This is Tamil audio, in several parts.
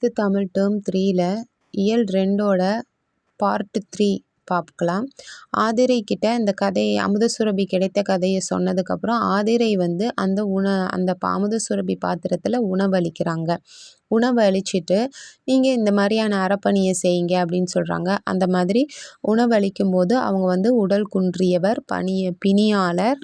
சிக்ஸ்த்து தமிழ் டேர்ம் த்ரீயில் இயல் ரெண்டோட பார்ட்டு த்ரீ பார்க்கலாம். ஆதிரை கிட்ட இந்த கதையை அமுதசுரபி கிடைத்த கதையை சொன்னதுக்கப்புறம் ஆதிரை வந்து அந்த உண அந்த அமுதசுரபி பாத்திரத்தில் உணவளிக்கிறாங்க உணவு அளிச்சுட்டு நீங்கள் இந்த மாதிரியான அறப்பணியை செய்யுங்க அப்படின்னு சொல்கிறாங்க அந்த மாதிரி உணவளிக்கும் போது அவங்க வந்து உடல் குன்றியவர் பணிய பிணியாளர்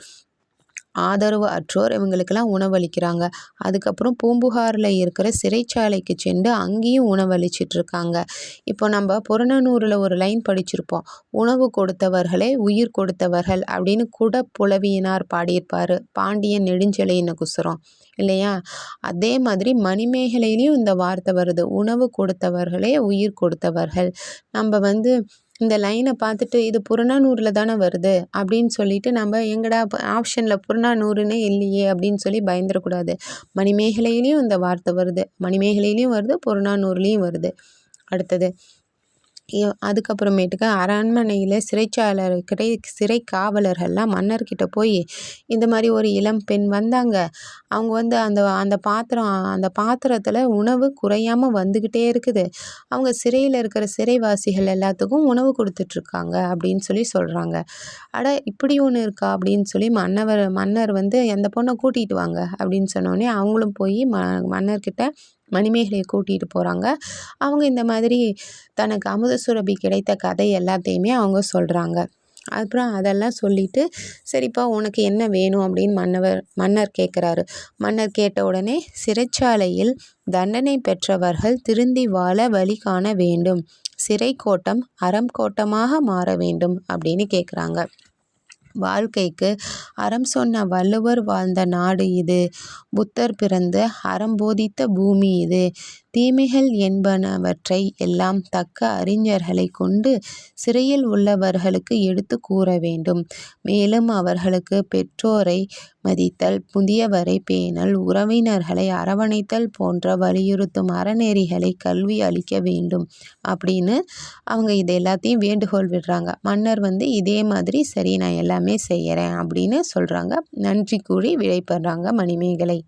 ஆதரவு அற்றோர் இவங்களுக்கெல்லாம் உணவளிக்கிறாங்க. அதுக்கப்புறம் பூம்புகாரில் இருக்கிற சிறைச்சாலைக்கு சென்று அங்கேயும் உணவளிச்சிட்ருக்காங்க. இப்போ நம்ம புறநூறில் ஒரு லைன் படிச்சிருப்போம். உணவு கொடுத்தவர்களே உயிர் கொடுத்தவர்கள் அப்படின்னு கூட புலவியினார் பாடியிருப்பார். பாண்டியன் நெடுஞ்செலையின குசுரம் இல்லையா? அதே மாதிரி மணிமேகலையிலையும் இந்த வார்த்தை வருது. உணவு கொடுத்தவர்களே உயிர் கொடுத்தவர்கள். நம்ம வந்து இந்த லைனை பார்த்துட்டு இது புறநானூறில் தானே வருது? அப்படின்னு சொல்லிட்டு நம்ம எங்கடா ஆப்ஷனில் புறநானூறுனே இல்லையே அப்படின்னு சொல்லி பயந்துடக்கூடாது. மணிமேகலையிலையும் இந்த வார்த்தை வருது. மணிமேகலையிலையும் வருது புறநானூறுலேயும் வருது. அடுத்தது அதுக்கப்புறமேட்டுக்கு அரண்மனையில் சிறைச்சாளர்கிட்ட சிறை காவலர்கள்லாம் மன்னர்கிட்ட போய் இந்த மாதிரி ஒரு இளம் பெண் வந்தாங்க. அவங்க வந்து அந்த அந்த பாத்திரம் அந்த பாத்திரத்தில் உணவு குறையாமல் வந்துக்கிட்டே இருக்குது. அவங்க சிறையில் இருக்கிற சிறைவாசிகள் எல்லாத்துக்கும் உணவு கொடுத்துட்ருக்காங்க அப்படின்னு சொல்லி சொல்கிறாங்க அட இப்படி ஒன்று இருக்கா அப்படின்னு சொல்லி மன்னவர் மன்னர் வந்து அந்த பொண்ணை கூட்டிகிட்டு வாங்க? அப்படின்னு சொன்னோடனே அவங்களும் போய் ம மன்னர்கிட்ட மணிமேகலையை கூட்டிகிட்டு போகிறாங்க அவங்க இந்த மாதிரி தனக்கு அமுத சுரபி கிடைத்த கதை எல்லாத்தையுமே அவங்க சொல்கிறாங்க அப்புறம் அதெல்லாம் சொல்லிவிட்டு சரிப்பா உனக்கு என்ன வேணும் அப்படின்னு மன்னவர் மன்னர் கேட்குறாரு மன்னர் கேட்ட உடனே சிறைச்சாலையில் தண்டனை பெற்றவர்கள் திருந்தி வாழ வழி காண வேண்டும். சிறை கோட்டம் அறம் கோட்டமாக மாற வேண்டும் அப்படின்னு கேட்குறாங்க வாழ்க்கைக்கு அறம் சொன்ன வள்ளுவர் வாழ்ந்த நாடு இது. புத்தர் பிறந்து அறம் போதித்த பூமி இது. தீமைகள் என்பனவற்றை எல்லாம் தக்க அறிஞர்களை கொண்டு சிறையில் உள்ளவர்களுக்கு எடுத்து கூற வேண்டும். மேலும் அவர்களுக்கு பெற்றோரை மதித்தல் புதியவரை பேணல் உறவினர்களை அரவணைத்தல் போன்ற வலியுறுத்தும் அறநெறிகளை கல்வி அளிக்க வேண்டும் அப்படின்னு அவங்க இது எல்லாத்தையும் வேண்டுகோள் விடுறாங்க. மன்னர் வந்து இதே மாதிரி சரி நான் எல்லாமே செய்கிறேன் அப்படின்னு சொல்கிறாங்க நன்றி கூறி விடைபெறாங்க மணிமேகலை.